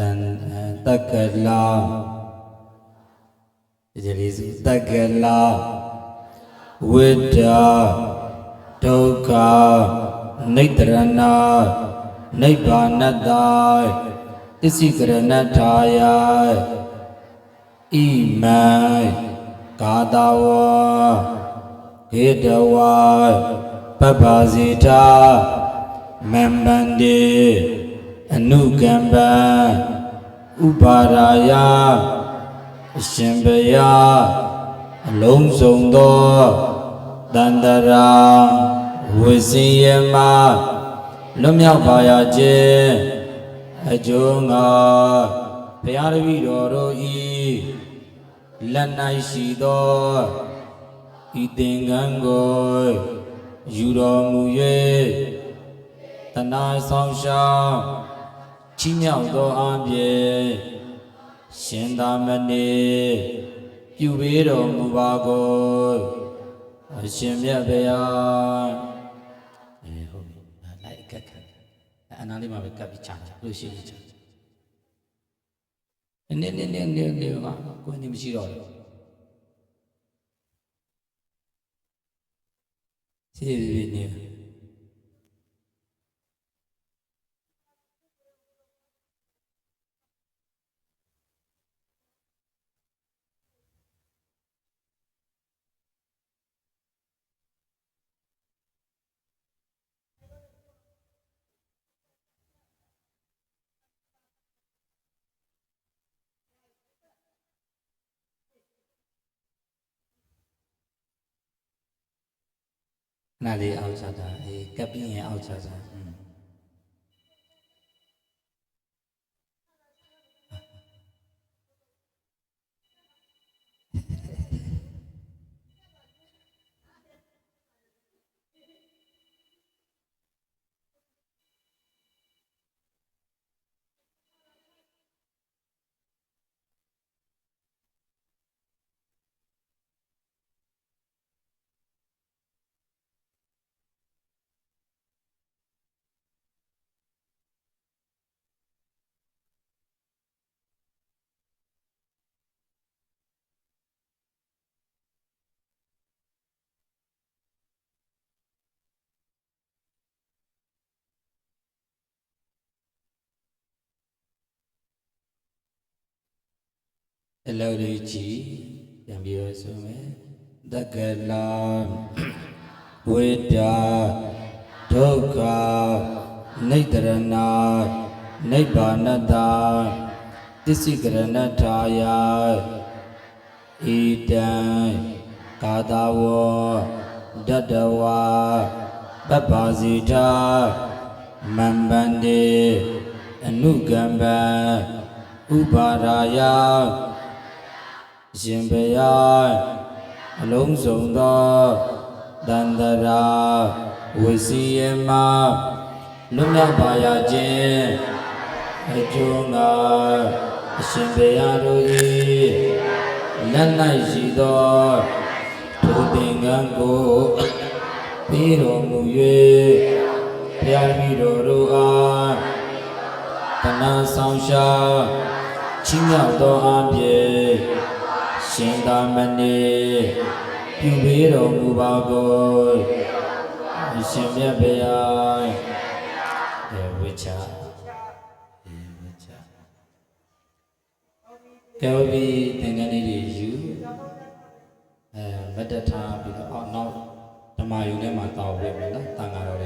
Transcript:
တန်တက္ကလာဒီလေးစုတက္ကလာဝိတ္တာဒုက္ခနိတရဏနိဗ္ဗာနတ္တသစ္စိကရဏထာယဣမံကာတဝဟေတဝပပ္ပါဇိတာမမ္ပန္တိ အနုကမ္ပံဥပါရာယအရှင်ဘုရားအလုံးစုံသောတန္တရာဝိစီယမလွတ်မြောက်ပါရခြင်းအကျိုးငါဘုရားတပည့်တော်တို့ဤလက်၌ရှိသောဤသင်္ကန်းကိုယူတော်မူ၍တဏှာဆောင်ရှောင်း ချီးမြှောက်သောအပြင်ရှင်သာမဏေပြုပေးတော်မူပါကုန်အရှင်မြတ်ဗျာအဲဟုတ်ပြီလိုက်ကတ်ခတ်အနာလေးမှာပဲကပ်ပြီးချာချာလို့ရှိရင်ချာနည်းနည်းနည်းနည်းနည်းမှာကိုယ်နေမရှိတော့ဘူးစီစီနေ နာလေးအောက်ချတာအေးကပ်ပြီးရင်အောက်ချတာ อืมအလောလေးကြည်ပြန်ပြီးတော့ဆိုမယ်တက္ကလာဝိတ္တာဒုက္ခနိတရဏနိဗ္ဗာနတ္တသစ္စိကရဏထာယဣတံကာတဝဒတ္တဝပပ္ပါဇိတာမမ္ပန္တိအနုကမ္ပံဥပါရာယ ရှင်ဘုရားအလုံးစုံသောတန္တရာဝိစီယမလွတ်မြောက်ပါရခြင်းအကျိုးငါအရှင်ဘုရားတို့၏လက်၌ရှိသောထိုသင်္ကန်းကိုပြီးတော်မူ၍ဘုရားမိတော်တို့အားတဏှာဆောင်ရှားချီးမြှောက်သောအဖြစ် ရှင်သာမဏေပြုပေးတော်မူပါကုန်အရှင်မြတ်ဗျာေဝိချာေဝိချာကဲဝိသင်္ကန်းလေးတွေယူအဲမတ္တထားပြီးတော့အောက်နောက်ဓမ္မယုံထဲမှာတောက်ပြမယ်နော်တန်ဃာတော်